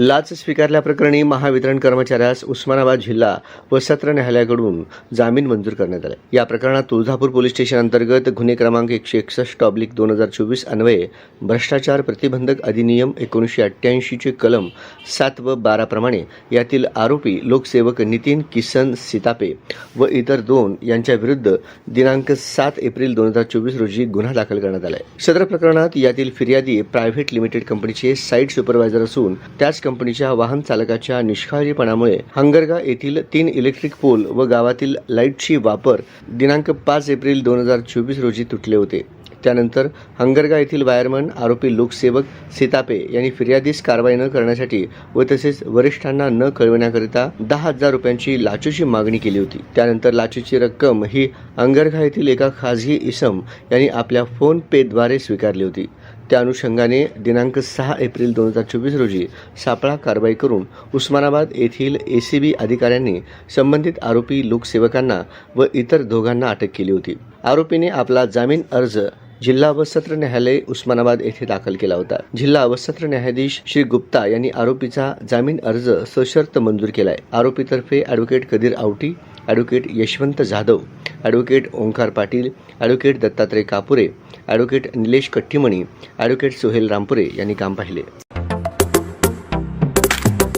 लाच स्वीकारल्याप्रकरणी महावितरण कर्मचाऱ्यास उस्मानाबाद जिल्हा व सत्र न्यायालयाकडून जामीन मंजूर करण्यात आला या प्रकरणात तुळजापूर पोलीस स्टेशन अंतर्गत गुन्हे क्रमांक एकशे एकसष्ट ऑब्लिक दोन हजार चोवीस अन्वये भ्रष्टाचार प्रतिबंधक अधिनियम एकोणीसशे अठ्ठ्याऐंशीचे कलम सात व बाराप्रमाणे यातील आरोपी लोकसेवक नितीन किसन सितापे व इतर दोन यांच्या विरुद्ध दिनांक सात एप्रिल दोन हजार चोवीस रोजी गुन्हा दाखल करण्यात आला आहे. सदर प्रकरणात यातील फिर्यादी प्रायव्हेट लिमिटेड कंपनीचे साईट सुपरवायझर असून त्याच कंपनीच्या वाहन चालकाच्या निष्काळजीपणामुळे हंगरगा येथील तीन इलेक्ट्रिक पोल व गावातील लाईटची वापर दिनांक पाच एप्रिल दोन हजार चोवीस रोजी तुटले होते. त्यानंतर हंगरगा येथील वायरमन आरोपी लोकसेवक सीतापे यांनी फिर्यादीस कारवाई न करण्यासाठी व तसेच वरिष्ठांना न कळविण्याकरिता दहा हजार रुपयांची लाचूची मागणी केली होती. त्यानंतर लाचूची रक्कम ही हंगरगा येथील एका खाजगी इसम यांनी आपल्या फोन पेद्वारे स्वीकारली होती. त्या अनुषंगाने दिनांक सहा एप्रिल दोन हजार चोवीस रोजी सापळा कारवाई करून उस्मानाबाद येथील ए सी बी अधिकाऱ्यांनी संबंधित आरोपी लोकसेवकांना व इतर दोघांना अटक केली होती. आरोपीने आपला जामीन अर्ज जिल्हा व सत्र न्यायालय उस्मानाबाद येथे दाखल केला होता. जिल्हा व सत्र न्यायाधीश श्री गुप्ता यांनी आरोपीचा जामीन अर्ज सशर्त मंजूर केलाय. आरोपीतर्फे advocate Qadir Awati advocate Yashwant Jadhav advocate Omkar Patil advocate Dattatray Kapure advocate Nilesh Kattimani advocate Sohail Rampure यांनी काम पाहिले.